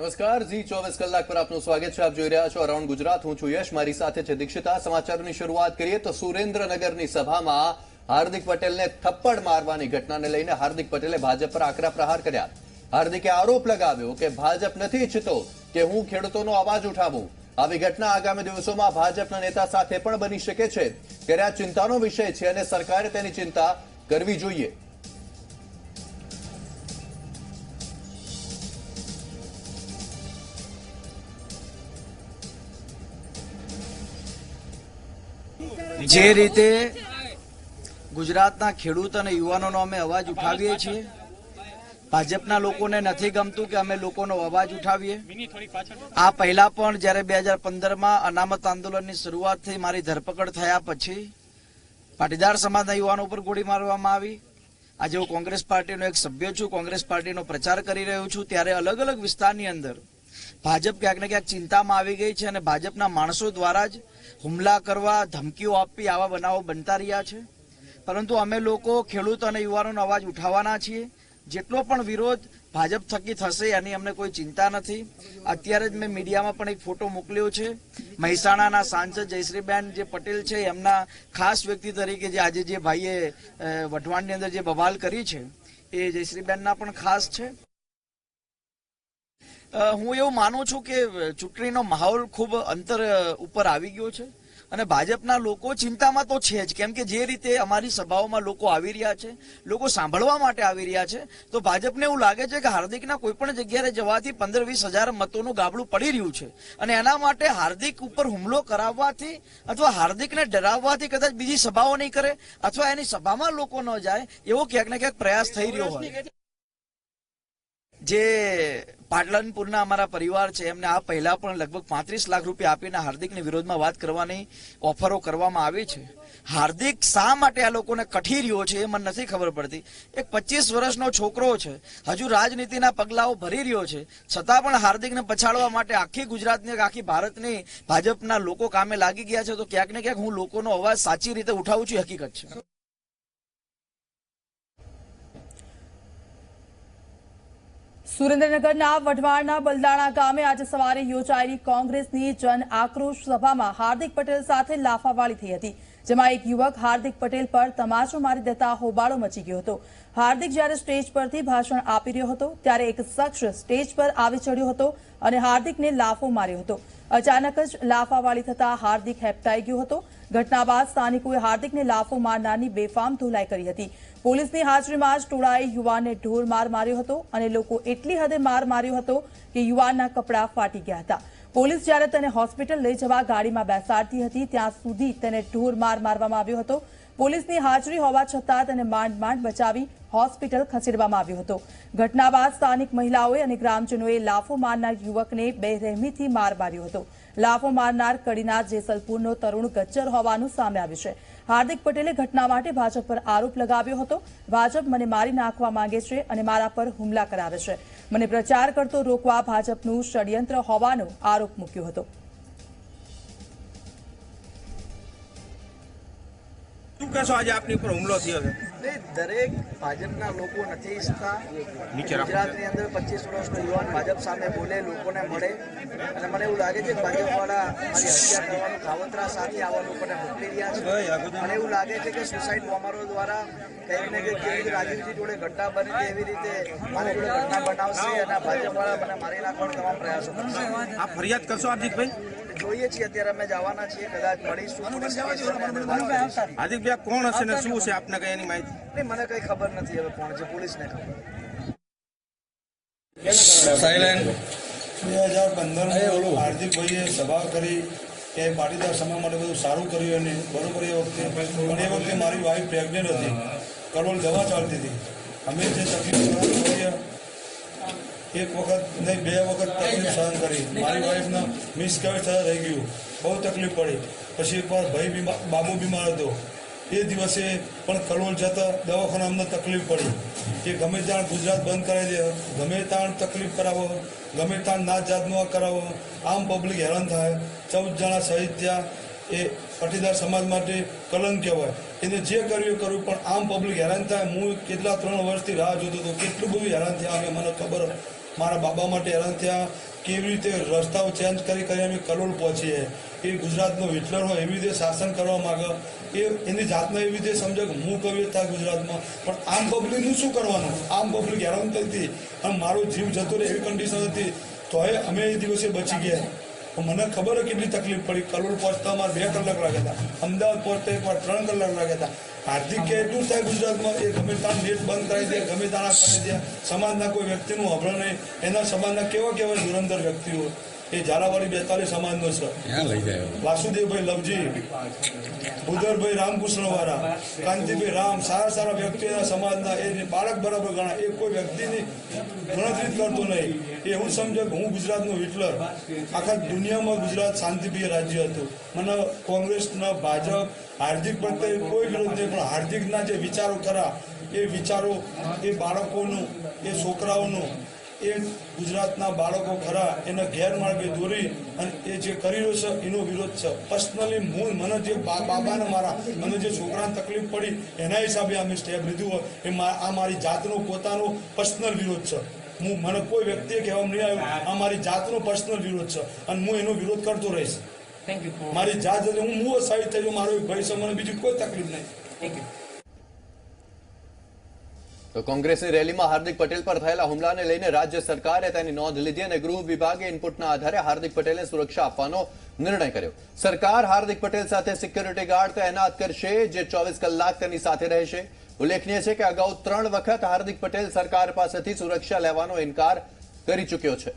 નમસ્કાર જી ચોવીસ કલાક પર આપનું સ્વાગત છે. આપ જોઈ રહ્યા છો અરાઉન્ડ ગુજરાત. હું છું યશ. મારી સાથે છે દીક્ષિતા. સમાચારની શરૂઆત કરીએ તો સુરેન્દ્રનગરની સભામાં હાર્દિક પટેલને થપ્પડ મારવાની ઘટનાને લઈને હાર્દિક પટેલે ભાજપ પર આકરા પ્રહાર કર્યા. હાર્દિકે આરોપ લગાવ્યો કે ભાજપ નથી ઈચ્છતો કે હું ખેડૂતોનો અવાજ ઉઠાવું. આવી ઘટના આગામી દિવસોમાં ભાજપના નેતા સાથે પણ બની શકે છે. ત્યારે આ ચિંતાનો વિષય છે અને સરકારે તેની ચિંતા કરવી જોઈએ. જે રીતે ગુજરાતના ખેડૂત અને યુવાનોનો અમે અવાજ ઉઠાવીએ છીએ, ભાજપના લોકોને નથી ગમતું કે અમે લોકોનો અવાજ ઉઠાવીએ. આ પહેલા પણ જ્યારે બે હજાર પંદરમાં અનામત આંદોલનની શરૂઆત થઈ, મારી ધરપકડ થયા પછી પાટીદાર સમાજના યુવાનો ઉપર ગોળી મારવામાં આવી. આજે હું કોંગ્રેસ પાર્ટીનો એક સભ્ય છું, કોંગ્રેસ પાર્ટીનો પ્રચાર કરી રહ્યો છું. ત્યારે અલગ અલગ વિસ્તારની અંદર ભાજપ ક્યાંક ને ક્યાંક ચિંતામાં આવી ગઈ છે અને ભાજપના માણસો દ્વારા જ હુમલા કરવા ધમકીઓ આપવી આવા બનાવો બનતા રહ્યા છે. પરંતુ અમે લોકો ખેડૂત અને યુવાનોનો અવાજ ઉઠાવવાના છીએ. જેટલો પણ વિરોધ ભાજપ થકી થશે એની અમને કોઈ ચિંતા નથી. અત્યારે જ મેં મીડિયામાં પણ એક ફોટો મોકલ્યો છે. મહેસાણાના સાંસદ જયશ્રીબેન જે પટેલ છે, એમના ખાસ વ્યક્તિ તરીકે જે આજે જે ભાઈએ વઢવાણની અંદર જે બવાલ કરી છે, એ જયશ્રીબેનના પણ ખાસ છે. હું એવું માનું છું કે ચૂંટણીનો માહોલ ખૂબ અંતર ઉપર આવી ગયો છે અને ભાજપના લોકો ચિંતામાં તો છે જ. કેમ કે જે રીતે અમારી સભાઓમાં લોકો આવી રહ્યા છે, લોકો સાંભળવા માટે આવી રહ્યા છે, તો ભાજપને એવું લાગે છે કે હાર્દિકના કોઈ પણ જગ્યાએ જવાથી પંદર વીસ હજાર મતોનું ગાબડું પડી રહ્યું છે. અને એના માટે હાર્દિક ઉપર હુમલો કરાવવાથી અથવા હાર્દિકને ડરાવવાથી કદાચ બીજી સભાઓ નહીં કરે અથવા એની સભામાં લોકો ન જાય એવો ક્યાંક ને ક્યાંક પ્રયાસ થઈ રહ્યો હોય. જે પાટલનપુરના અમારા પરિવાર છે, એમને આ પહેલા પણ લગભગ પાંત્રીસ લાખ રૂપિયા આપીને હાર્દિકની વિરોધમાં વાત કરવાની ઓફરો કરવામાં આવી છે. હાર્દિક શા માટે આ લોકોને કઠી રહ્યો છે એ મને નથી ખબર પડતી. એક પચીસ વર્ષનો છોકરો છે, હજુ રાજનીતિના પગલાઓ ભરી રહ્યો છે. છતાં પણ હાર્દિકને પછાડવા માટે આખી ગુજરાતની આખી ભારતની ભાજપના લોકો કામે લાગી ગયા છે, તો ક્યાંક ને ક્યાંક હું લોકોનો અવાજ સાચી રીતે ઉઠાવું છું હકીકત છે. સુરેન્દ્રનગરના વઢવાણના બલદાણા ગામે આજે સવારે યોજાયેલી કોંગ્રેસની જન આક્રોશ સભામાં હાર્દિક પટેલ સાથે લાફાવાળી થઈ હતી, જેમાં એક યુવક હાર્દિક પટેલ પર તમાચો મારી દેતા હોબાળો મચી ગયો હતો. હાર્દિક જ્યારે સ્ટેજ પરથી ભાષણ આપી રહ્યો હતો, ત્યારે એક શખ્સ સ્ટેજ પર આવી ચડ્યો હતો અને હાર્દિકને લાફો માર્યો હતો. અચાનક જ લાફાવાળી થતા હાર્દિક હેપતાઈ ગયો હતો. ઘટના બાદ સ્થાનિકોએ હાર્દિકને લાફો મારનારની બેફામ ધોલાઈ કરી હતી. પોલીસની હાજરીમાં જ ટોળાએ યુવાનને ઢોર માર માર્યો હતો અને લોકો એટલી હદે માર માર્યો હતો કે યુવાનના કપડાં ફાટી ગયા હતા. પોલીસ જ્યારે તેને હોસ્પિટલ લઈ જવા ગાડીમાં બેસાડતી હતી, ત્યાં સુધી તેને ઢોર માર મારવામાં આવ્યો હતો. પોલીસની હાજરી હોવા છતાં તેને માંડ માંડ બચાવી હોસ્પિટલ ખસેડવામાં આવ્યો હતો. ઘટના બાદ સ્થાનિક મહિલાઓએ અને ગ્રામજનોએ લાફો મારનાર યુવકને બેરહેમીથી માર માર્યો હતો. લાફો મારનાર કડીના જેસલપુરનો તરુણ ગચ્ચર હોવાનું સામે આવ્યું છે. હાર્દિક પટેલે ઘટના માટે ભાજપ પર આરોપ લગાવ્યો હતો. ભાજપ મને મારી નાખવા માંગે છે અને મારા પર હુમલા કરાવે છે. મને પ્રચાર કરતો રોકવા ભાજપનું ષડયંત્ર હોવાનો આરોપ મૂક્યો હતો. શું કહેશો આજે આપની ઉપર હુમલો થયો છે. દરેક ભાજપના લોકો નથી ઈચ્છતા. ગુજરાતની અંદર પચીસ વર્ષનો યુવાન ભાજપ સામે બોલે લોકોને મળે. અને મને એવું લાગે છે કે ભાજપવાળા મારી હત્યા કરવાનું કાવતરા સાથે આવા લોકોને મોકલી રહ્યા છે. મને એવું લાગે છે કે સુસાઇડ બોમરો દ્વારા કંઈક ને કંઈક કેવી રીતે રાજીવજી જોડે ઘટના બની એવી રીતે મારી જોડે ઘટના બનાવશે અને ભાજપવાળા મને મારી નાખવાનો તમામ પ્રયાસો કરશે. આ ફરિયાદ કરશો હાર્દિકભાઈ? જોઈએ છીએ અત્યારે અમે જવાના છીએ કદાચ મળીશું. હાર્દિકભાઈ કોણ હશે ને શું છે? આપને કઈ એની માહિતી? નહીં મને કઈ ખબર નથી હવે કોણ છે પોલીસને ખબર. બે હજાર પંદરમાં હાર્દિકભાઈએ સભા કરી કે પાટીદાર સમાજ માટે બધું સારું કર્યું અને બરોબર એ વખતે પણ એ વખતે મારી વાઈફ પ્રેગ્નેન્ટ હતી. કરોડ દવા ચાલતી હતી. અમે જે તકલીફ એક વખત નહીં બે વખત તકલીફ સહન કરી. મારી વાઈફના મિસકેરેજ થતા રહી ગયું. બહુ તકલીફ પડી. પછી એકવાર ભાઈ બીમાર બાબુ બીમાર હતો. એ દિવસે પણ કલોલ જતા દવાખાના અમને તકલીફ પડી. કે ગમે ત્યાં ગુજરાત બંધ કરાવી દે ગમે ત્યાં તકલીફ કરાવો ગમે ત્યાં નાત જાતનું કરાવો આમ પબ્લિક હેરાન થાય. ચૌદ જણા શહીદ થયા એ પાટીદાર સમાજ માટે કલંક કહેવાય. એને જે કર્યું એ કર્યું પણ આમ પબ્લિક હેરાન થાય. હું કેટલા ત્રણ વર્ષથી રાહ જોતો હતો. કેટલું બધું હેરાન થયા મને ખબર મારા બાબા માટે હેરાન થયા. કેવી રીતે રસ્તાઓ ચેન્જ કરી કરી અમે કલોલ પહોંચીએ. એ ગુજરાતનો હિટલર હોય એવી રીતે શાસન કરવા માંગે. એ એની જાતને એવી રીતે સમજે કે હું કવિ થાય ગુજરાતમાં. પણ આમ પબ્લિકનું શું કરવાનું? આમ પબ્લિક હેરાન થતી હતી. અને મારો જીવ જતો રહે એવી કન્ડિશન હતી. તોય અમે એ દિવસે બચી ગયા. મને ખબર કેટલી તકલીફ પડી. કલોલ પહોંચતા અમારે બે કલાક લાગ્યા હતા. અમદાવાદ પહોંચતા એકવાર ત્રણ કલાક લાગ્યા હતા. હાર્દિક કે એટલું થાય ગુજરાતમાં એ ગમે ત્યાં નેટ બંધ કરાવી દે ગમે તારા કરી દે. સમાજના કોઈ વ્યક્તિનું હબળો નહીં. એના સમાજના કેવા કેવા ધુરંધર વ્યક્તિઓ? એ ઝાલાવાડી બેતાલીસ સમાજનો છે. વાસુદેવભાઈ લવજી. ઉદરભાઈ રામકૃષ્ણ વાળા કાંતિભાઈ રામ, સારા સારા વ્યક્તિના સમાજના એ બાળક બરાબર ગણા એ કોઈ વ્યક્તિની ગણતરી કરતો નહીં. એ હું સમજો કે હું ગુજરાતનો હિટલર. આખા દુનિયામાં ગુજરાત શાંતિપ્રિય રાજ્ય હતું. મને કોંગ્રેસના ભાજપ, હાર્દિક પ્રત્યે કોઈ વિરોધ નહીં, પણ હાર્દિકના જે વિચારો ખરા, એ વિચારો એ બાળકોનું, એ છોકરાઓનું એ ગુજરાતના બાળકો ખરા એને ગેરમાર્ગે દોરી અને એ જે કરી રહ્યો છે એનો વિરોધ છે. પર્સનલી હું મને જે બાબાને મારા મને જે છોકરાને તકલીફ પડી એના હિસાબે અમે સ્ટેપ લીધું હોય. એ આ મારી જાતનો પોતાનો પર્સનલ વિરોધ છે. હું મને કોઈ વ્યક્તિએ કહેવામાં નહીં આવ્યું આ મારી જાતનો પર્સનલ વિરોધ છે. અને હું એનો વિરોધ કરતો રહીશ. મારી જાત હું હું સાઈડ થઈ જાઉં, મારો ભાઈ છે મને બીજી કોઈ તકલીફ નહીં. તો કોંગ્રેસની રેલીમાં હાર્દિક પટેલ પર થયેલા હુમલાને લઈને રાજ્ય સરકારે તેની નોંધ લીધી અને ગૃહ વિભાગે ઇનપુટના આધારે હાર્દિક પટેલને સુરક્ષા આપવાનો નિર્ણય કર્યો. સરકાર હાર્દિક પટેલ સાથે સિક્યોરિટી ગાર્ડ તૈનાત કરશે, જે ચોવીસ કલાક તેની સાથે રહેશે. ઉલ્લેખનીય છે કે અગાઉ ત્રણ વખત હાર્દિક પટેલ સરકાર પાસેથી સુરક્ષા લેવાનો ઇનકાર કરી ચૂક્યો છે.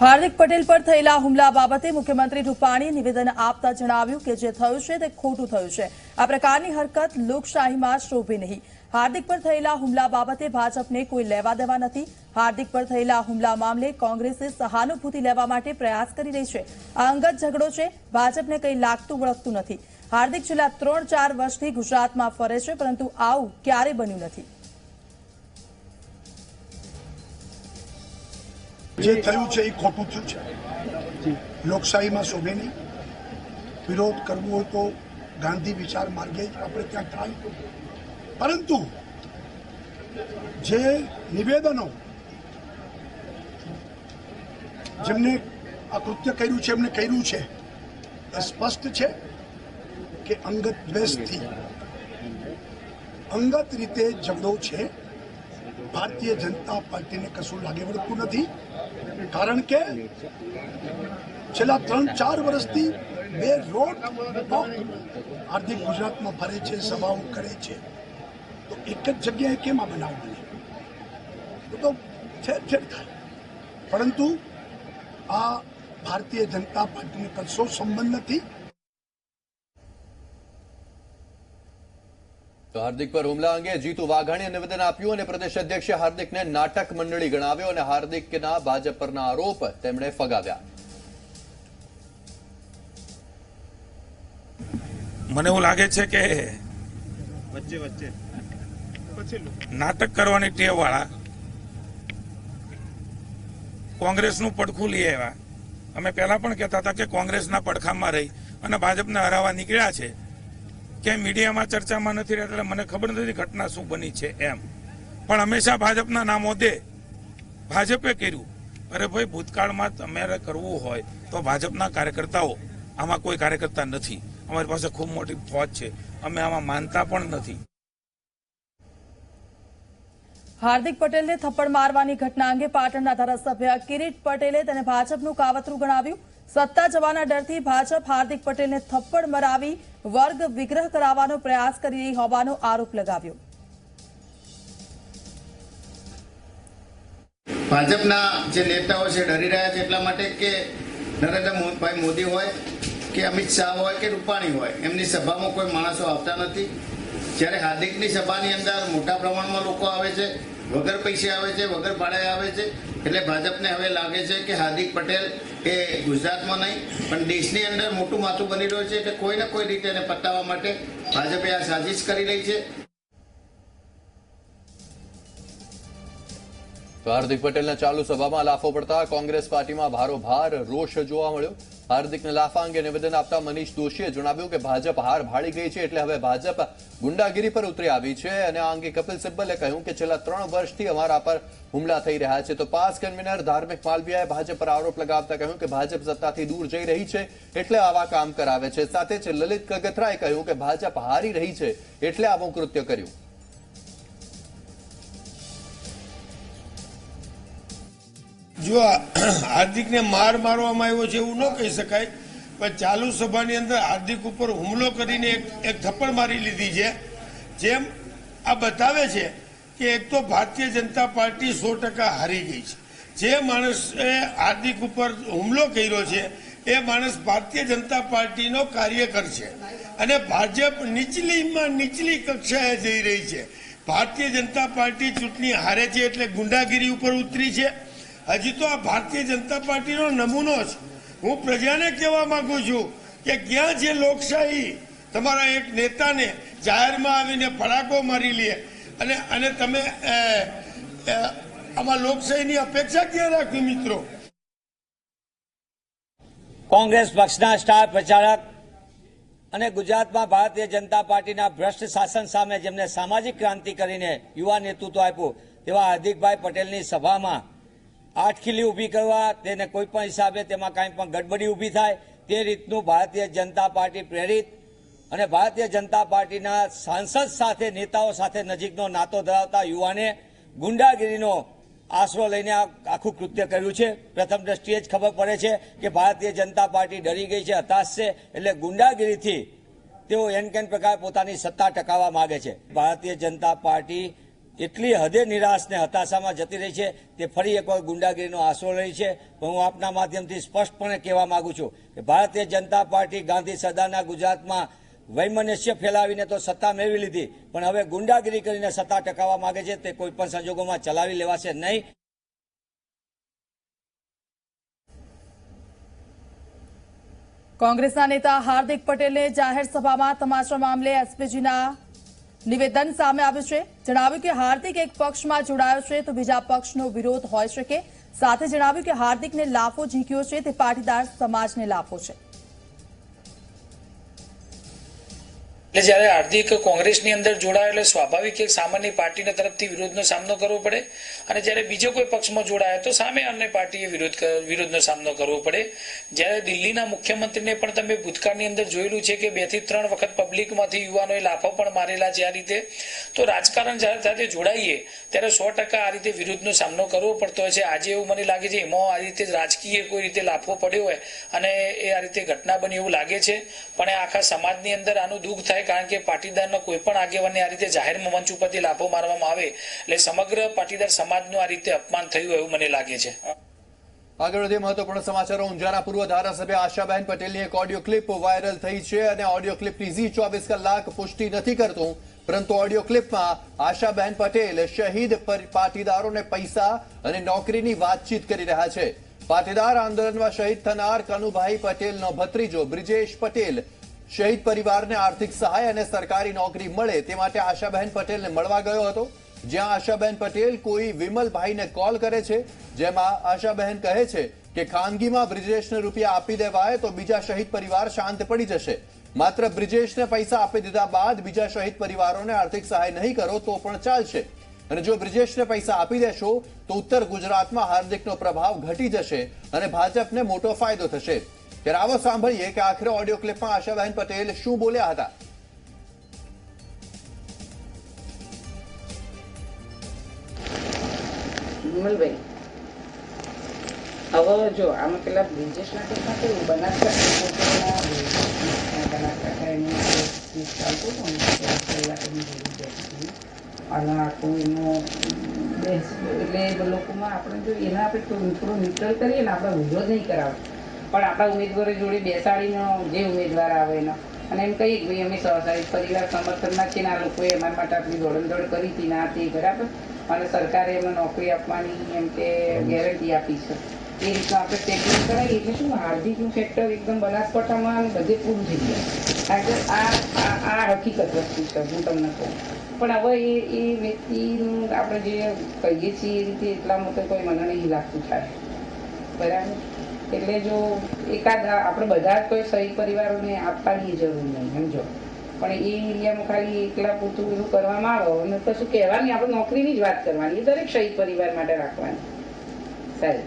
હાર્દિક પટેલ પર થયેલા હુમલા બાબતે મુખ્યમંત્રી રૂપાણીએ નિવેદન આપતા જણાવ્યું કે જે થયું છે તે ખોટું થયું છે. આ પ્રકારની હરકત લોકશાહીમાં શોભે નહીં. હાર્દિક પર થયેલા હુમલા બાબતે ભાજપને કોઈ લેવા દેવા નથી. હાર્દિક પર થયેલા હુમલા મામલે કોંગ્રેસે સહાનુભૂતિ લેવા માટે પ્રયાસ કરી રહી છે. આ અંગત ઝઘડો છે, ભાજપને કંઈ લાગતું વળગતું નથી. હાર્દિક છેલ્લા ત્રણ ચાર વર્ષથી ગુજરાતમાં ફરે છે, પરંતુ આવું ક્યારે બન્યું નથી. જે થયું છે એ ખોટું થયું છે. લોકશાહીમાં શોભે નહીં વિરોધ કરવો હોય તો ગાંધી વિચાર માર્ગે જ આપણે ત્યાં થાય. પરંતુ જે નિવેદનો જેમને આ કૃત્ય કર્યું છે એમને કર્યું છે એ સ્પષ્ટ છે કે અંગત દ્વેષથી. અંગત રીતે ઝઘડો છે. ભારતીય જનતા પાર્ટીને કશું લાગે વળતું નથી. કારણ કે છેલ્લા ત્રણ, ચાર વર્ષથી બે રોડ હાર્દિક ગુજરાતમાં ફરે છે, સભાઓ કરે છે. તો એક જ જગ્યાએ કેમ આ બનાવ બને? તો ઠેર ઠેર થાય. પરંતુ આ ભારતીય જનતા પાર્ટીને કશો સંબંધ નથી. તો હાર્દિક પર હુમલા અંગે જીતુ વાઘાણીએ નિવેદન આપ્યું અને પ્રદેશ અધ્યક્ષે હાર્દિકને નાટક મંડળી ગણાવ્યો અને હાર્દિકના ભાજપ પરના આરોપ તેમણે ફગાવ્યા. મને એવું લાગે છે કે વચ્ચે વચ્ચે. નાટક કરવાની ટેવ વાળા કોંગ્રેસનું પડખું લઈ આવ્યા. અમે પહેલા પણ કહેતા હતા કે કોંગ્રેસના પડખામાં રહી અને ભાજપને હરાવવા નીકળ્યા છે. કે મીડિયામાં ચર્ચામાં નથી રહેતા એટલે મને ખબર નથી ઘટના શું બની છે એમ. પણ હંમેશા ભાજપના નામો દે. ભાજપે કર્યું. અરે ભાઈ, ભૂતકાળમાં તમારે કરવું હોય તો ભાજપના કાર્યકર્તાઓ. આમાં કોઈ કાર્યકર્તા નથી. અમારી પાસે ખૂબ મોટી ફોજ છે. અમે આમાં માનતા પણ નથી. હાર્દિક પટેલને થપ્પડ મારવાની ઘટના અંગે પાટણના ધારાસભ્ય કિરીટ પટેલે તેને ભાજપનું કાવતરું ગણાવ્યું. સત્તા જવાના ડરથી ભાજપ હાર્દિક પટેલને થપ્પડ મરાવી વર્ગ વિગ્રહ કરાવવાનો પ્રયાસ કરી રહી હોવાનો આરોપ લગાવ્યો. ભાજપના જે નેતાઓ છે, ડરી રહ્યા છે એટલા માટે કે નરેન્દ્રભાઈ મોદી હોય કે અમિત શાહ હોય કે રૂપાણી હોય, એમની સભામાં કોઈ માણસો આવતા નથી. જ્યારે હાર્દિકની સભાની અંદર મોટા પ્રમાણમાં લોકો આવે છે વગર પૈસે આવે છે, વગર ભાડે આવે છે. એટલે ભાજપને હવે લાગે છે કે હાર્દિક પટેલ એ ગુજરાતમાં નહીં, પણ દેશની અંદર મોટું માથું બની રહ્યું છે. એટલે કોઈ ને કોઈ રીતે એને પતાવવા માટે ભાજપે આ સાજિશ કરી રહી છે. તો હાર્દિક પટેલના ચાલુ સભામાં લાફો પડતા કોંગ્રેસ પાર્ટીમાં ભારોભાર, રોષ જોવા મળ્યો. હાર્દિકને લાફા અંગે નિવેદન આપતા મનીષ દોશીએ જણાવ્યું કે ભાજપ હાર ભાળી ગઈ છે એટલે હવે ભાજપ ગુંડાગીરી પર ઉતરી આવી છે અને આ અંગે કપિલ સિબ્બલે કહ્યું કે છેલ્લા ત્રણ વર્ષથી અમારા પર હુમલા થઈ રહ્યા છે. તો પાસ કન્વીનર ધાર્મિક માલવીયાએ ભાજપ પર આરોપ લગાવતા કહ્યું કે ભાજપ સત્તાથી દૂર જઈ રહી છે એટલે આવા કામ કરાવે છે. સાથે જ લલિત કગથરાએ કહ્યું કે ભાજપ હારી રહી છે એટલે આવું કૃત્ય કર્યું. જો હાર્દિકને માર મારવામાં આવ્યો છે એવું ન કહી શકાય, પણ ચાલુ સભાની અંદર હાર્દિક ઉપર હુમલો કરીને એક એક થપ્પડ મારી લીધી છે. જેમ આ બતાવે છે કે એક તો ભારતીય જનતા પાર્ટી સો ટકા હારી ગઈ છે. જે માણસે હાર્દિક ઉપર હુમલો કર્યો છે, એ માણસ ભારતીય જનતા પાર્ટીનો કાર્યકર છે. અને ભાજપ નીચલીમાં નીચલી કક્ષાએ જઈ રહી છે. ભારતીય જનતા પાર્ટી ચૂંટણી હારે છે એટલે ગુંડાગીરી ઉપર ઉતરી છે. હજી તો આ ભારતીય જનતા પાર્ટીનો નમૂનો છે. હું પ્રજાને કહેવા માંગુ છું કે ક્યાં છે લોકશાહી તમારા એક નેતાને જાહેરમાં આવીને ફડાકો મારી લે અને અને તમે આમાં લોકશાહીની અપેક્ષા ક્યાં રાખવી મિત્રો? કોંગ્રેસ પક્ષના સ્ટાર પ્રચારક અને ગુજરાતમાં ભારતીય જનતા પાર્ટીના ભ્રષ્ટ શાસન સામે જેમને સામાજિક ક્રાંતિ કરીને યુવા નેતૃત્વ આપ્યું તેવા હાર્દિકભાઈ પટેલની સભામાં આઠ ખીલી ઊભી કરવા, તેને કોઈ પણ હિસાબે તેમાં કાંઈ પણ ગડબડી ઊભી થાય, તે રીતનું ભારતીય જનતા પાર્ટી પ્રેરિત અને ભારતીય જનતા પાર્ટીના સાંસદ સાથે, નેતાઓ સાથે નજીકનો નાતો ધરાવતા યુવાને ગુંડાગીરીનો આશરો લઈને આખું કૃત્ય કર્યું છે. પ્રથમ દ્રષ્ટિએ જ ખબર પડે છે કે ભારતીય જનતા પાર્ટી ડરી ગઈ છે, હતાશ છે, એટલે ગુંડાગીરીથી તેઓ એન કેન પ્રકાર પોતાની સત્તા ટકાવવા માગે છે. ભારતીય જનતા પાર્ટી એટલી હદે નિરાશ ને હતાશામાં જતી રહી છે. તે ફરી એકવાર ગુંડાગીરીનો આશરો રહી છે. પણ હું આપના માધ્યમથી સ્પષ્ટપણે કહેવા માંગુ છું કે ભારતીય જનતા પાર્ટી ગાંધી સદાના ગુજરાતમાં વૈમનસ્ય ફેલાવીને તો સત્તા મેળવી લીધી, પણ હવે ગુંડાગીરી કરીને સત્તા ટકાવવા માંગે છે તે કોઈ પણ સંજોગોમાં ચલાવી લેવાશે નહીં. કોંગ્રેસના નેતા હાર્દિક પટેલે જાહેર સભામાં તમાશા મામલે એસપીજીના નિવેદન સામે આવ્યું છે. જણાવ્યું કે હાર્દિક એક પક્ષમાં જોડાયો છે તો બીજા પક્ષનો વિરોધ હોઈ શકે. સાથે જણાવ્યું કે હાર્દિકને લાફો ઝીક્યો છે, તે પાટીદાર સમાજને લાફો છે. એટલે જ્યારે હાર્દિક કોંગ્રેસની અંદર જોડાયો એટલે સ્વાભાવિક એક સામાન્ય પાર્ટીના તરફથી વિરોધનો સામનો કરવો પડે. અને જ્યારે બીજો કોઈ પક્ષમાં જોડાયો તો સામે અન્ય પાર્ટીએ વિરોધ વિરોધનો સામનો કરવો પડે. જ્યારે દિલ્હીના મુખ્યમંત્રીને પણ તમે ભૂતકાળની અંદર જોયેલું છે કે બેથી ત્રણ વખત પબ્લિકમાંથી યુવાનોએ લાફો પણ મારેલા છે આ રીતે, તો રાજકારણ જ્યારે સાથે જોડાઈએ, ત્યારે સો ટકા આ રીતે વિરોધનો સામનો કરવો પડતો હોય છે. આજે એવું મને લાગે છે એમાં આ રીતે રાજકીય કોઈ રીતે લાફો પડ્યો હોય અને એ આ રીતે ઘટના બની એવું લાગે છે. પણ આખા સમાજની અંદર આનું દુઃખ થાય કારણ કે પાટીદારનો કોઈ પણ આગેવાનને આ રીતે જાહેર મંચ ઉપરથી લાભો મારવામાં આવે, એટલે સમગ્ર પાટીદાર સમાજનું આ રીતે અપમાન થયું એવું મને લાગે છે. આગળ વધીએ મહત્વપૂર્ણ સમાચારો. ઊંઝાના પૂર્વ ધારાસભ્ય આશાબહેન પટેલની એક ઓડિયો ક્લિપ વાયરલ થઈ છે અને ઓડિયો ક્લિપની ઝી ચોવીસ કલાક પુષ્ટિ નથી કરતું, પરંતુ ઓડિયો ક્લિપમાં આશાબેન પટેલ શહીદ પાટીદારોને પૈસા અને નોકરીની વાતચીત કરી રહ્યા છે. પાટીદાર આંદોલનમાં શહીદ થનાર કનુભાઈ પટેલનો ભત્રીજો બ્રિજેશ પટેલ શહીદ પરિવારને આર્થિક સહાય અને સરકારી નોકરી મળે તે માટે આશાબહેન પટેલને મળવા ગયો હતો. જ્યાં આશાબહેન પટેલ કોઈ વિમલભાઈને કોલ કરે છે, જેમાં આશાબહેન કહે છે કે ખાનગીમાં બ્રિજેશને રૂપિયા આપી દેવાય તો બીજા શહીદ પરિવાર શાંત પડી જશે. માત્ર બ્રિજેશને પૈસા આપી દીધા બાદ બીજા શહીદ પરિવારોને આર્થિક સહાય નહીં કરો તો પણ ચાલશે. અને જો બ્રિજેશને પૈસા આપી દેશો, તો ઉત્તર ગુજરાતમાં હાર્દિકનો પ્રભાવ ઘટી જશે અને ભાજપને મોટો ફાયદો થશે. ત્યારે આવો સાંભળીએ કે આખરે ઓડિયો ક્લિપમાં આશાબહેન પટેલ શું બોલ્યા હતા વિમલભાઈ, હવે જો આમાં પેલા બ્રિજેશ કેસમાં કેવું, બનાસકાંઠા. અને આખું એનું એટલે લોકોમાં આપણે જો એના આપણે થોડું થોડું કરીએ ને, આપણે વિરોધ નહીં કરાવો પણ આપણા ઉમેદવારો જોડે બેસાડીનો જે ઉમેદવાર આવે એનો. અને એમ કહીએ કે ભાઈ, અમે સહકારી પરિવાર સમર્થનમાં છીએ ને આ લોકોએ અમારા માટે આટલી દોડંદોડ કરી હતી ના તે બરાબર. અને સરકારે એમને નોકરી આપવાની એમ કે ગેરંટી આપી છે. એ રીતનું આપણે સ્ટેટમેન્ટ કરાવીએ એટલે શું હાર્દિકનું ફેક્ટર એકદમ બનાસકાંઠામાં અને બધે પૂરું થઈ જાય કારણ કે આ આ હકીકત વસ્તુ છે, હું તમને કહું. પણ હવે એ એ વ્યક્તિનું આપણે જે કહીએ છીએ એ રીતે એટલા મોટો કોઈ મને નહીં લાગતું થાય. બરાબર? એટલે જો એકાદ આપણે બધા જ કોઈ સહી પરિવારોને આપવાની જરૂર નહીં, સમજો? પણ એ એરિયામાં ખાલી એકલા પૂરતું એવું કરવામાં આવે અને કશું કહેવાની, આપણે નોકરીની જ વાત કરવાની, એ દરેક શહીદ પરિવાર માટે રાખવાની. સારી.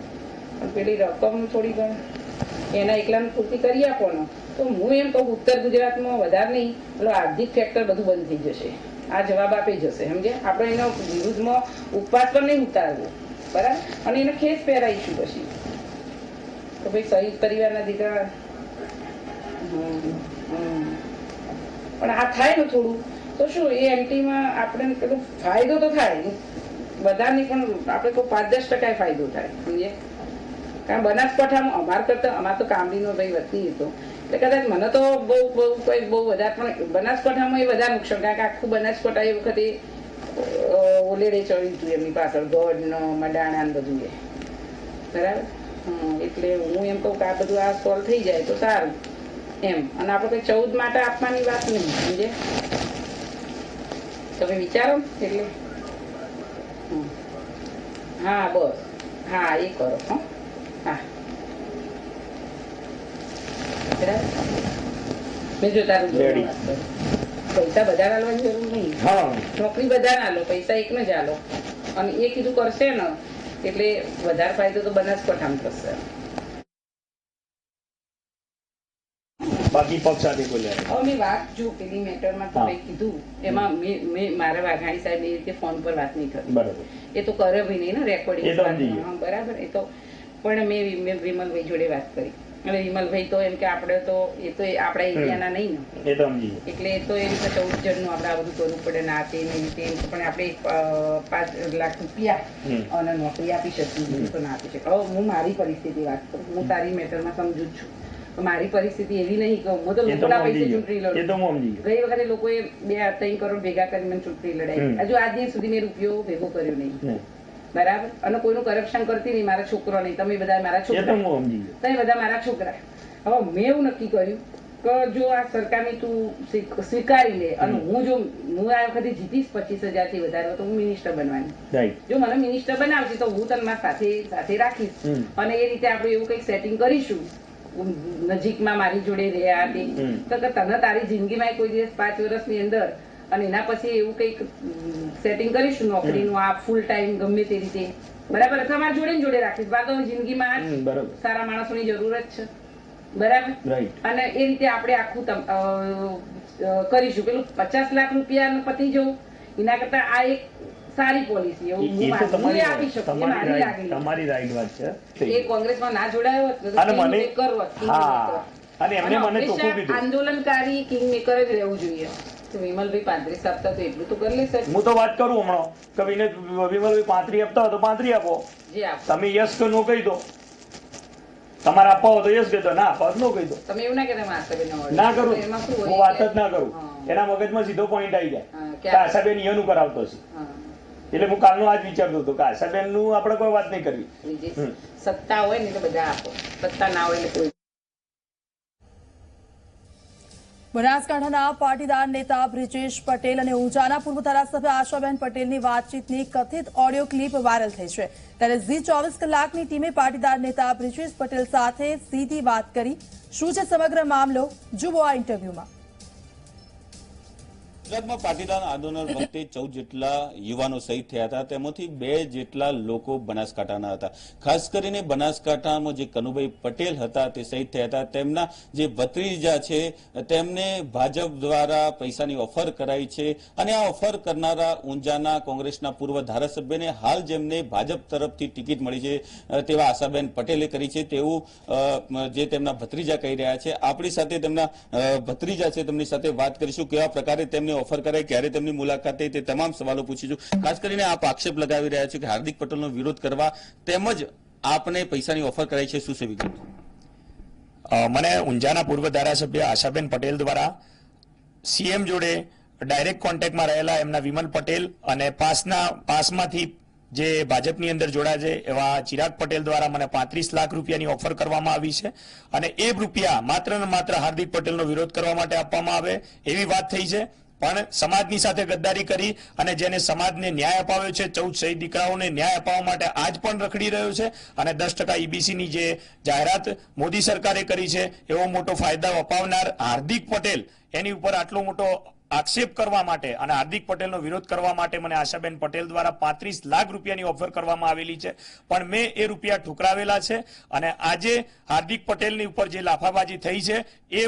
પણ પેલી રકમ થોડી ઘણી, એના એકલાને પૂરતી કરી આપોને તો હું એમ કહું, ઉત્તર ગુજરાતમાં વધારે નહીં, પેલો આર્થિક ફેક્ટર બધું બંધ થઈ જશે. આ જવાબ આપી જશે, સમજે? આપણે એનો વિરુદ્ધમાં ઉપવાસ પર નહીં ઉતારવો. બરાબર? અને એને ખેસ પહેરાઈશું પછી. તો ભાઈ શહીદ પરિવારના દીકરા. પણ આ થાય ને થોડું. તો શું, એ એમટીમાં આપણે પેલું ફાયદો તો થાય. બધાની પણ આપણે કોઈ પાંચ દસ ટકા ફાયદો થાય સમજે કારણ બનાસકાંઠામાં અમાર કરતા, અમાર તો કામડીનો ભાઈ વતની હતો. એટલે કદાચ મને તો બહુ બહુ, કોઈ બહુ વધારે પણ બનાસકાંઠામાં એ વધારે નુકસાન, કારણ કે આખું બનાસકાંઠા એ વખતે ઓલેડે ચડ્યું હતું એમની પાછળ ગોળનો મડાણા બધું એ. બરાબર? એટલે હું એમ કહું કે આ બધું આ સોલ્વ થઈ જાય તો સારું. એમ. અને આપણે કોઈ ચૌદ માટે આપવાની વાત નહીં સમજે તમે વિચારો એટલે. હા બસ. હા એ કરો હો. હા. બીજું તારું. પૈસા બધા આલવાની જરૂર નહીં. નોકરી બધા ના લો પૈસા એક ને જ આલો. અને એ કીધું કરશે ને એટલે વધારે ફાયદો તો બનાસકાંઠામાં થશે. બાકી પક્ષ સાથે બોલ્યા હવે મેં વાત જો પેલી મેટરમાં. તમે કીધું એમાં મેં મેં મારા વાઘાણી સાહેબ એ રીતે ફોન પર વાત નહીં કરી. બરાબર. એ તો કરે બી નહીં ને રેકોર્ડિંગ બરાબર. એ તો પણ મેં વિમલભાઈ જોડે વાત કરી. અને વિમલભાઈ તો એમ કે આપણે તો એ તો આપણા એરિયાના નહીં ને. એટલે એ તો એ રીતે ચૌદ જણનું આપણે આ બધું કરવું પડે ના તે ને તે પણ આપણે પાંચ લાખ રૂપિયા અને નોકરી આપી શકીએ તો ના આપી શકે હવે હું મારી પરિસ્થિતિ વાત કરું. હું તારી મેટરમાં સમજુ જ છું. મારી પરિસ્થિતિ એવી નહીં કે હું તો લોકોના પૈસે ચૂંટણી લડું. ગઈ વખતે લોકોએ બે ત્રણ કરોડ ભેગા કરી મને ચૂંટણી. લડાઈ. હજુ આજ દિન સુધી મેં રૂપિયો ભેગો કર્યો નહીં. બરાબર? અને કોઈનું કરપ્શન કરતી નહીં મારા છોકરો નહીં તમે બધા મારા છોકરા. હું તમે બધા મારા છોકરા. હવે મેં એવું નક્કી કર્યું કે જો આ સરકારની તું સ્વીકારી લે અને હું જો હું આ વખતે જીતીશ પચીસ હજારથી વધારે તો હું મિનિસ્ટર બનવાની. જો મને મિનિસ્ટર બનાવશે તો હું તને સાથે સાથે રાખીશ. અને એ રીતે આપણે એવું કંઈક સેટિંગ કરીશું. નજીકમાં મારી જોડે રહ્યા તે. તો તને તારી જિંદગીમાં કોઈ દિવસ પાંચ વર્ષની અંદર અને એના પછી એવું કંઈક સેટિંગ કરીશું નોકરીનું આ ફૂલ ટાઈમ ગમે તે રીતે. બરાબર? અથવા મારા જોડે જોડે રાખીશ. બાદ જિંદગીમાં સારા માણસોની જરૂરત છે. બરાબર? અને એ રીતે આપણે આખું કરીશું. પેલું પચાસ લાખ રૂપિયા પતી જવું એના કરતા આ એક સારી પોલિસી એવું આપી શકું તમારી મારી રાઈટ વાત છે. એ કોંગ્રેસમાં ના જોડાયો હોત કરવો અને એમને મને આંદોલનકારી કિંગ મેકર જ રહેવું જોઈએ. વિમલભાઈ પાંત્રીસ આપતા તો એટલું તો કરી લેશે. હું તો વાત કરું હમણાં. કે વિને વિમલભાઈ પાંત્રી આપતા તો પાંત્રી આપો. તમે યસ કે નો કહી દો. તમારે આપવા હોય તો યસ કહેતો ના આપવા નો કહી દો. તમે એવું ના કરું. હું વાત જ ના કરું. એના મગજમાં સીધો પોઈન્ટ આવી જાય. કે આશાબેન ઈયોનું કરાવતો છે એટલે હું કાલનો આજ વિચારતો હતો કે આશાબેનનું આપણે કોઈ વાત નહીં કરવી. સત્તા હોય ને તો બધા આપો. સત્તા ના હોય એટલે કોઈ બનાસકાંઠાના પાટીદાર નેતા બ્રિજેશ પટેલ અને ઊંઝાના પૂર્વ ધારાસભ્ય આશાબેન પટેલની વાતચીતની કથિત ઓડિયો ક્લિપ વાયરલ થઈ છે. ત્યારે ઝી ચોવીસ કલાકની ટીમે પાટીદાર નેતા બ્રિજેશ પટેલ સાથે સીધી વાત કરી. શું છે સમગ્ર મામલો? જુઓ આ ઇન્ટરવ્યુમાં. ગુજરાતમાં પાટીદાર આંદોલન વખતે ચૌદ જેટલા યુવાનો શહીદ થયા હતા. તેમાંથી બે જેટલા લોકો બનાસકાંઠાના હતા. ખાસ કરીને બનાસકાંઠામાં જે કનુભાઈ પટેલ હતા તે શહીદ થયા હતા. તેમના જે ભત્રીજા છે, તેમને ભાજપ દ્વારા પૈસાની ઓફર કરાઈ છે અને આ ઓફર કરનારા ઊંઝાના કોંગ્રેસના પૂર્વ ધારાસભ્યને હાલ જેમને ભાજપ તરફથી ટિકિટ મળી છે તેવા આશાબેન પટેલે કરી છે. તેવું જે તેમના ભત્રીજા કહી રહ્યા છે, આપણી સાથે તેમના ભત્રીજા છે, તેમની સાથે વાત કરીશું કેવા પ્રકારે તેમને ઓફર કરાય ક્યારે તેમની મુલાકાતે તે તમામ સવાલો પૂછીશું ખાસ કરીને આપ આક્ષેપ લગાવી રહ્યા છો કે હાર્દિક પટેલનો વિરોધ કરવા તેમજ આપને પૈસાની ઓફર કરાઈ છે, શું છે વિગત? મને ઊંઝાના પૂર્વ ધારાસભ્ય આશાબેન પટેલ દ્વારા સીએમ જોડે ડાયરેક્ટ કોન્ટેક્ટમાં રહેલા એમના વિમલ પટેલ અને પાસના, પાસમાંથી જે ભાજપની અંદર જોડાય છે, એવા ચિરાગ પટેલ દ્વારા મને પાંત્રીસ લાખ રૂપિયાની ઓફર કરવામાં આવી છે અને એ રૂપિયા માત્ર ને માત્ર હાર્દિક પટેલનો વિરોધ કરવા માટે આપવામાં આવે એવી વાત થઈ છે. પણ સમાજની સાથે ગદ્દારી કરી અને જેને સમાજને ન્યાય અપાવ્યો છે, ચૌદ શહીદ દીકરાઓને ન્યાય અપાવવા માટે આજ પણ રખડી રહ્યો છે અને દસ ટકા ઈબીસીની જે જાહેરાત મોદી સરકારે કરી છે, એવો મોટો ફાયદો અપાવનાર હાર્દિક પટેલ એની ઉપર આટલો મોટો આક્ષેપ કરવા માટે અને હાર્દિક પટેલનો વિરોધ કરવા માટે મને આશાબેન પટેલ દ્વારા પાંત્રીસ લાખ રૂપિયાની ઓફર કરવામાં આવેલી છે. પણ મેં એ રૂપિયા ઠુકરાવેલા છે અને આજે હાર્દિક પટેલની ઉપર જે લાફાબાજી થઈ છે, એ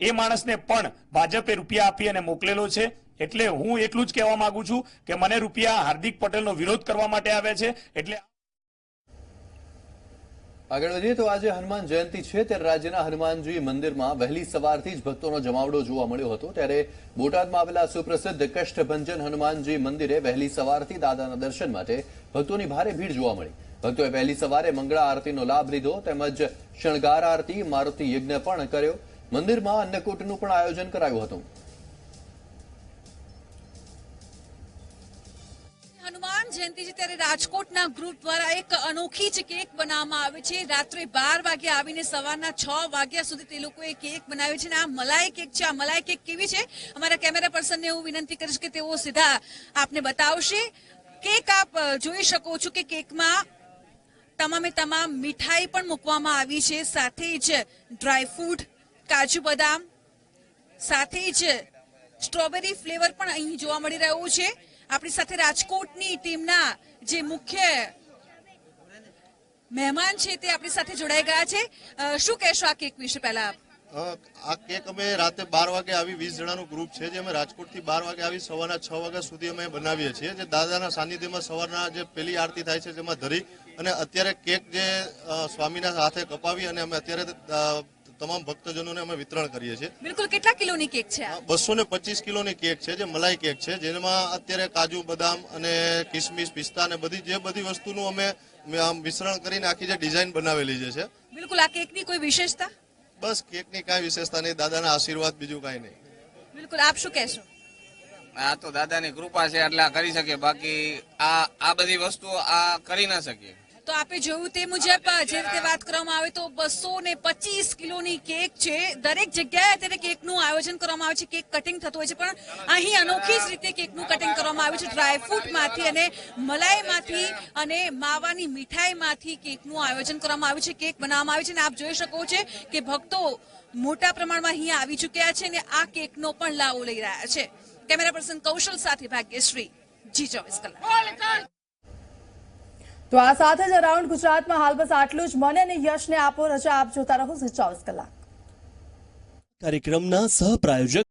એ માણસને પણ ભાજપે રૂપિયા આપી અને મોકલેલો છે. એટલે હું એટલું જ કહેવા માંગુ છું કે મને રૂપિયા હાર્દિક પટેલનો વિરોધ કરવા માટે આવે છે. એટલે આગળ વધીએ તો આજે હનુમાન જયંતિ છે, ત્યારે રાજ્યના હનુમાનજી મંદિરમાં વહેલી સવારથી જ ભક્તોનો જમાવડો જોવા મળ્યો હતો. ત્યારે બોટાદમાં આવેલા સુપ્રસિદ્ધ કષ્ટભંજન હનુમાનજી મંદિરે વહેલી સવારથી દાદાના દર્શન માટે ભક્તોની ભારે ભીડ જોવા મળી. ભક્તોએ વહેલી સવારે મંગળા આરતીનો લાભ લીધો, તેમજ શણગાર આરતી, મારુતિ યજ્ઞ પણ કર્યો. મંદિરમાં અન્નકૂટનું પણ આયોજન કરાયું હતું. હનુમાન જયંતિ છે ત્યારે રાજકોટના ગ્રુપ દ્વારા એક અનોખી જ કેક બનાવવામાં આવે છે. રાત્રે બાર વાગે આવીને સવારના છ વાગ્યા સુધી તે લોકોએ કેક બનાવી છે અને આ મલાઈ કેક છે. આ મલાઈ કેક કેવી છે? અમારા કેમેરા પર્સનને હું વિનંતી કરીશ કે તેઓ સીધા આપને બતાવશે. કેક આપ જોઈ શકો છો કે કેકમાં તમામે તમામ મીઠાઈ પણ મૂકવામાં આવી છે. સાથે જ ડ્રાયફ્રૂટ કાજુ બદામ, સાથે જ સ્ટ્રોબેરી ફ્લેવર પણ અહીં જોવા મળી રહ્યું છે. આપણી સાથે રાજકોટની ટીમના જે મુખ્ય મહેમાન છે તે આપણી સાથે જોડાઈ ગયા છે. શું કહેશો આ કેક વિશે પહેલા? આ કેક અમે રાતે બાર વાગે આવી વીસ જણાનું ગ્રુપ છે, જે અમે રાજકોટથી બાર વાગે આવી સવારના છ વાગ્યા સુધી અમે બનાવીએ છીએ. જે દાદાના સાનિધ્યમાં સવારના જે પેલી આરતી થાય છે, જેમાં ધરી અને અત્યારે કેક જે સ્વામીના હાથે કપાવી અને અમે અત્યારે તમામ ભક્તજનોને અમે વિતરણ કરીએ છીએ. બિલકુલ કેટલા કિલોની કેક છે બસો ને પચીસ કિલોની કેક છે જે મલાઈ કેક છે જેમાં અત્યારે કાજુ બદામ અને કિસમિસ પિસ્તા અને બધી જે બધી વસ્તુનું અમે મિશ્રણ કરીને આખી જે ડિઝાઇન બનાવેલી જે છે. બિલકુલ આ કેકની કોઈ વિશેષતા? બસ કેકની કાંઈ વિશેષતા નહીં દાદાના આશીર્વાદ બીજું કાંઈ નહીં. બિલકુલ આપ શું કહેશો? આ તો દાદાની કૃપા છે એટલે આ કરી શકીએ બાકી આ આ બધી વસ્તુઓ આ કરી ના શકીએ. તો આપે જોયું તે મુજબ જે રીતે વાત કરવામાં આવે તો બસો ને પચીસ કિલોની કેક છે. દરેક જગ્યાએ અત્યારે કેકનું આયોજન કરવામાં આવે છે. કેક કટિંગ થતું હોય છે, પણ અહીં અનોખી જ રીતે કેકનું કટિંગ કરવામાં આવ્યું છે. ડ્રાયફ્રૂટમાંથી અને મલાઈમાંથી અને માવાની મીઠાઈમાંથી કેકનું આયોજન કરવામાં આવ્યું છે. કેક બનાવવામાં આવી છે અને આપ જોઈ શકો છો કે ભક્તો મોટા પ્રમાણમાં અહીં આવી ચૂક્યા છે અને આ કેકનો પણ લાવો લઈ રહ્યા છે. કેમેરા પર્સન કૌશલ સાથે ભાગ્યશ્રી, જી ચોવીસ કલાક. તો આ સાથે જ અરાઉન્ડ ગુજરાતમાં હાલ બસ આટલું જ. મને અને યશને આપો રજા. આપ જોતા રહો ચોવીસ કલાક. કાર્યક્રમના સહપ્રાયોજક